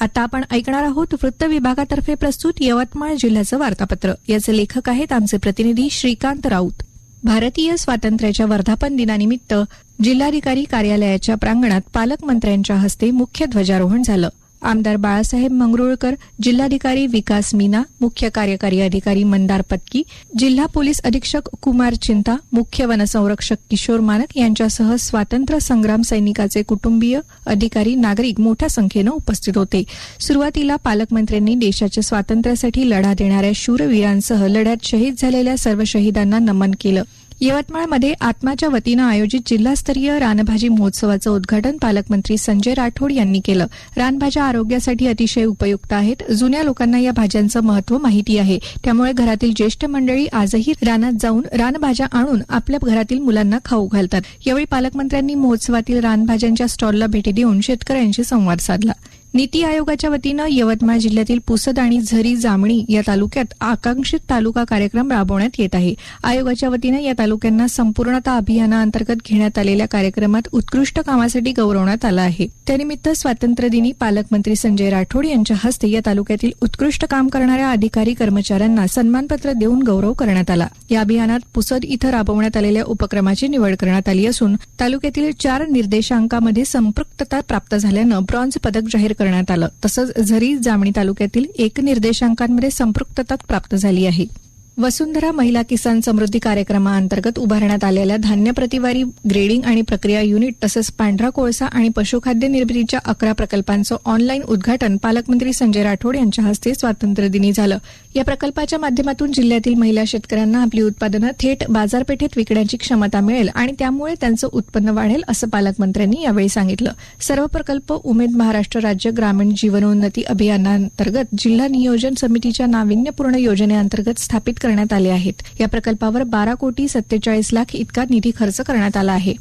आता आपण ऐकणार आहोत वृत्त विभागातर्फे प्रस्तुत यवतमाळ जिल्ह्याचं वार्तापत्र. याचे लेखक आहेत आमचे प्रतिनिधी श्रीकांत राऊत. भारतीय स्वातंत्र्याच्या वर्धापन दिनानिमित्त जिल्हाधिकारी कार्यालयाच्या प्रांगणात पालकमंत्र्यांच्या हस्ते मुख्य ध्वजारोहण झालं. आमदार बाळासाहेब मंगरुळकर जिल्हाधिकारी विकास मीना मुख्य कार्यकारी अधिकारी मंदार पत्की जिल्हा पोलीस अधीक्षक कुमार चिंता मुख्य वनसंरक्षक किशोर मानक यांच्यासह स्वातंत्र्य संग्राम सैनिकाचे कुटुंबीय अधिकारी नागरिक मोठ्या संख्येनं उपस्थित होते. सुरुवातीला पालकमंत्र्यांनी देशाच्या स्वातंत्र्यासाठी लढा देणाऱ्या शूरवीरांसह लढ्यात शहीद झालेल्या सर्व शहीदांना नमन केलं. यवतमाळमध्ये आत्माच्या वतीनं आयोजित जिल्हास्तरीय रानभाजी महोत्सवाचं उद्घाटन पालकमंत्री संजय राठोड यांनी केलं. रानभाज्या आरोग्यासाठी अतिशय उपयुक्त आहेत. जुन्या लोकांना या भाज्यांचं महत्त्व माहिती आहे. त्यामुळे घरातील ज्येष्ठ मंडळी आजही रानात जाऊन रानभाज्या आणून आपल्या घरातील मुलांना खाऊ घालतात. यावेळी पालकमंत्र्यांनी महोत्सवातील रानभाज्यांच्या स्टॉलला भेटी देऊन शेतकऱ्यांशी संवाद साधला. नीती आयोगाच्या वतीनं यवतमाळ जिल्ह्यातील पुसद आणि झरी जामणी या तालुक्यात आकांक्षित तालुका कार्यक्रम राबवण्यात येत आहे. आयोगाच्या वतीनं या तालुक्यांना संपूर्णता अभियानाअंतर्गत घेण्यात आलेल्या कार्यक्रमात उत्कृष्ट कामासाठी गौरवण्यात आलं आहे. त्यानिमित्त स्वातंत्र्यदिनी पालकमंत्री संजय राठोड यांच्या हस्ते या तालुक्यातील उत्कृष्ट काम करणाऱ्या अधिकारी कर्मचाऱ्यांना सन्मानपत्र देऊन गौरव करण्यात आला. या अभियानात पुसद इथं राबवण्यात आलेल्या उपक्रमाची निवड करण्यात आली असून तालुक्यातील चार निर्देशांकामध्ये संपृक्तता प्राप्त झाल्यानं ब्रॉन्झ पदक जाहीर करण्यात आलं. तसंच झरी जामणी तालुक्यातील एक निर्देशांकांमध्ये संपृक्तता प्राप्त झाली आहे. वसुंधरा महिला किसान समृद्धी कार्यक्रमाअंतर्गत उभारण्यात आलेल्या धान्य प्रतिवारी ग्रेडिंग आणि प्रक्रिया युनिट तसंच पांढरा कोळसा आणि पशुखाद्य निर्मितीच्या अकरा प्रकल्पांचं ऑनलाईन उद्घाटन पालकमंत्री संजय राठोड यांच्या हस्ते स्वातंत्र्यदिनी झालं. या प्रकल्पाच्या माध्यमातून जिल्ह्यातील महिला शेतकऱ्यांना आपली उत्पादनं थेट बाजारपेठेत विकण्याची क्षमता मिळेल आणि त्यामुळे त्यांचं उत्पन्न वाढेल असं पालकमंत्र्यांनी यावेळी सांगितलं. सर्व प्रकल्प उमेद महाराष्ट्र राज्य ग्रामीण जीवनोन्नती अभियानांतर्गत जिल्हा नियोजन समितीच्या नाविन्यपूर्ण योजनेअंतर्गत स्थापित करण्यात आले आहेत. या प्रकल्पावर बारा कोटी सत्तेचाळीस लाख इतका निधी खर्च करण्यात आला आहे.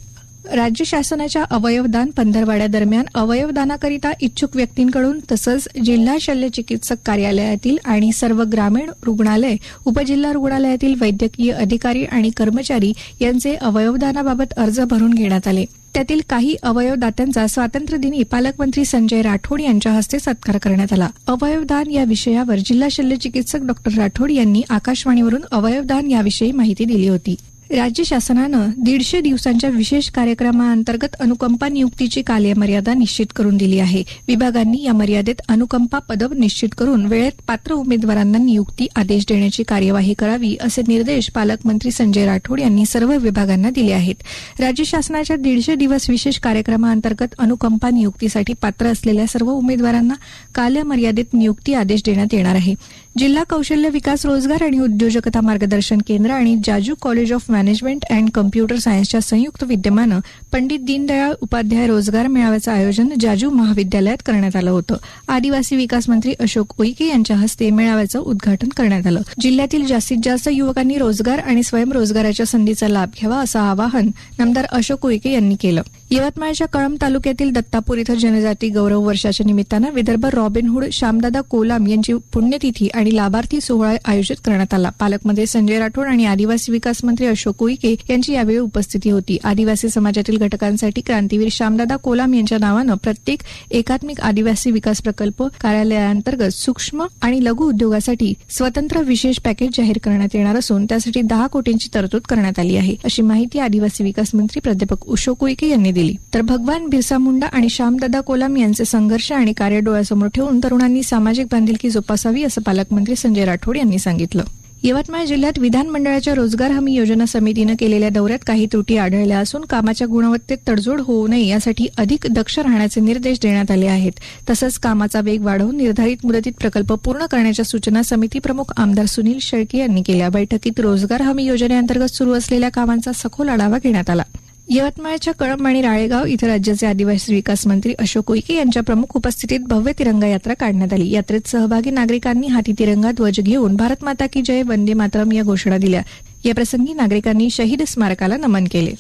राज्य शासनाच्या अवयवदान पंधरवाड्यादरम्यान अवयवदानाकरिता इच्छुक व्यक्तींकडून तसंच जिल्हा शल्य चिकित्सक कार्यालयातील आणि सर्व ग्रामीण रुग्णालय उपजिल्हा रुग्णालयातील वैद्यकीय अधिकारी आणि कर्मचारी यांचे अवयवदानाबाबत अर्ज भरून घेण्यात आले. त्यातील काही अवयवदात्यांचा स्वातंत्र्यदिनी पालकमंत्री संजय राठोड यांच्या हस्ते सत्कार करण्यात आला. अवयवदान या विषयावर जिल्हा शल्य चिकित्सक डॉक्टर राठोड यांनी आकाशवाणीवरून अवयवदान याविषयी माहिती दिली होती. राज्य शासनानं दीडशे दिवसांच्या विशेष कार्यक्रमाअंतर्गत अनुकंपा नियुक्तीची कालमर्यादा निश्चित करून दिली आहे. विभागांनी या मर्यादेत अनुकंपा पदव निश्चित करून वेळेत पात्र उमेदवारांना नियुक्ती आदेश देण्याची कार्यवाही करावी असे निर्देश पालकमंत्री संजय राठोड यांनी सर्व विभागांना दिले आहेत. राज्य शासनाच्या दीडशे दिवस विशेष कार्यक्रमाअंतर्गत अनुकंपा नियुक्तीसाठी पात्र असलेल्या सर्व उमेदवारांना कालमर्यादेत नियुक्ती आदेश देण्यात येणार आहे. जिल्हा कौशल्य विकास रोजगार आणि उद्योजकता मार्गदर्शन केंद्र आणि Jaju college of management and computer सायन्सच्या संयुक्त विद्यमानं पंडित दीनदयाळ उपाध्याय रोजगार मेळाव्याचं आयोजन जाजू महाविद्यालयात करण्यात आलं होतं. आदिवासी विकास मंत्री अशोक उईके यांच्या हस्ते मेळाव्याचं उद्घाटन करण्यात आलं. जिल्ह्यातील जास्तीत जास्त युवकांनी रोजगार आणि स्वयंरोजगाराच्या संधीचा लाभ घ्यावा असं आवाहन नामदार अशोक उईके यांनी केलं. यवतमाळच्या कळंब तालुक्यातील दत्तापूर इथं जनजाती गौरव वर्षाच्या निमित्तानं विदर्भ रॉबिनहूड श्यामदादा कोलाम यांची पुण्यतिथी आणि लाभार्थी सोहळा आयोजित करण्यात आला. पालकमंत्री संजय राठोड आणि आदिवासी विकास मंत्री अशोक उईके यांची यावेळी उपस्थिती होती. आदिवासी समाजातील घटकांसाठी क्रांतीवीर श्यामदादा कोलाम यांच्या नावानं प्रत्येक एकात्मिक आदिवासी विकास प्रकल्प कार्यालयाअंतर्गत सूक्ष्म आणि लघु उद्योगासाठी स्वतंत्र विशेष पॅकेज जाहीर करण्यात येणार असून त्यासाठी दहा कोटींची तरतूद करण्यात आली आहे. अशी माहिती आदिवासी विकास मंत्री प्राध्यापक अशोक उईके यांनी दिली. तर भगवान बिरसा मुंडा आणि श्यामदादा कोलाम यांचे संघर्ष आणि कार्य डोळ्यासमोर ठेवून तरुणांनी सामाजिक बांधिलकी जोपासावी असं पालकमंत्री संजय राठोड यांनी सांगितलं. यवतमाळ जिल्ह्यात विधानमंडळाच्या रोजगार हमी योजना समितीनं केलेल्या दौऱ्यात काही त्रुटी आढळल्या असून कामाच्या गुणवत्तेत तडजोड होऊ नये यासाठी अधिक दक्ष राहण्याचे निर्देश देण्यात आले आहेत. तसंच कामाचा वेग वाढवून निर्धारित मुदतीत प्रकल्प पूर्ण करण्याच्या सूचना समिती प्रमुख आमदार सुनील शेळके यांनी केल्या. बैठकीत रोजगार हमी योजनेअंतर्गत सुरू असलेल्या कामांचा सखोल आढावा घेण्यात आला. यवतमाळच्या कळंब आणि राळेगाव इथं राज्याचे आदिवासी विकास मंत्री अशोक उईके यांच्या प्रमुख उपस्थितीत भव्य तिरंगा यात्रा काढण्यात आली. यात्रेत सहभागी नागरिकांनी हाती तिरंगा ध्वज घेऊन भारत माता की जय वंदे मातरम या घोषणा दिल्या. याप्रसंगी नागरिकांनी शहीद स्मारकाला नमन केले.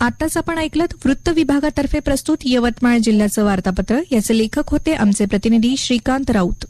आताच आपण ऐकलं वृत्त विभागातर्फे प्रस्तुत यवतमाळ जिल्ह्याचं वार्तापत्र. याचे लेखक होते आमचे प्रतिनिधी श्रीकांत राऊत.